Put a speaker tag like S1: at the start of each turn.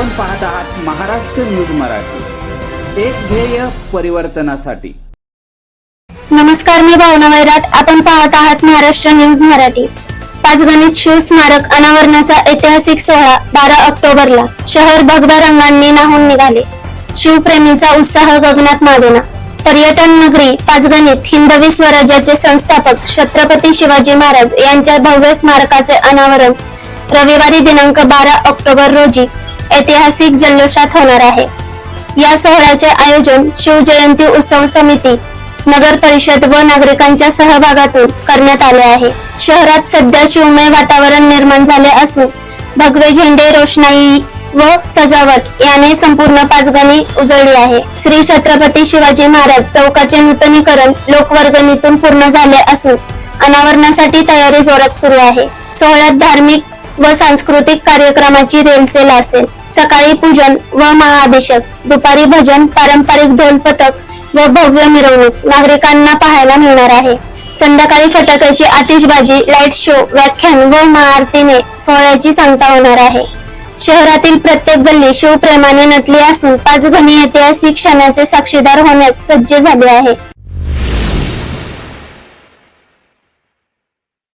S1: आपण पाहत आहात महाराष्ट्र न्यूज मराठी. एक ध्येय परिवर्तनासाठी.
S2: नमस्कार मी भावना वैराट. आपण पाहत आहात महाराष्ट्र न्यूज मराठी. पाचगणित शिव स्मारक अनावरणाचा ऐतिहासिक सोहळा बारा ऑक्टोबरला. शहर भगव्या रंगांनी नाहून निघाले. शिवप्रेमींचा उत्साह गगनात मावेना पर्यटन नगरी पाचगणित हिंदवी स्वराज्याचे संस्थापक छत्रपती शिवाजी महाराज यांच्या भव्य स्मारकाचे अनावरण रविवारी दिनांक बारा ऑक्टोबर रोजी ऐतिहासिक जल्लोषात होणार आहे. या सोहळ्याचे आयोजन शिवजयंती उत्सव समिती नगर परिषद व नागरिकांच्या सहभागातून करण्यात आले आहे. शहरात सध्या शिवमय वातावरण निर्माण झाले असून भगवे झेंडे रोषणाई व सजावट याने संपूर्ण पाचगणी उजळली आहे. श्री छत्रपती शिवाजी महाराज चौकाचे नूतनीकरण लोकवर्गणीतून पूर्ण झाले असून अनावरणासाठी तयारी जोरात सुरू आहे. सोहळ्यात धार्मिक व सांस्कृतिक कार्यक्रमाची रेलचेल असेल. सकाळी पूजन व महाअभिषेक दुपारी भजन पारंपरिक ढोल पथक व भव्य मिरवणूक नागरिकांना पाहायला मिळणार आहे. संध्याकाळी फटाक्याची आतिषबाजी लाइट शो व्याख्यान व महाआरतीने सोहळ्याची सांगता होणार आहे. शहरातील प्रत्येक गल्ली शिवप्रेमाने नटली असून पाचगणी ऐतिहासिक क्षणाचे साक्षीदार होण्यास सज्ज झाले आहे.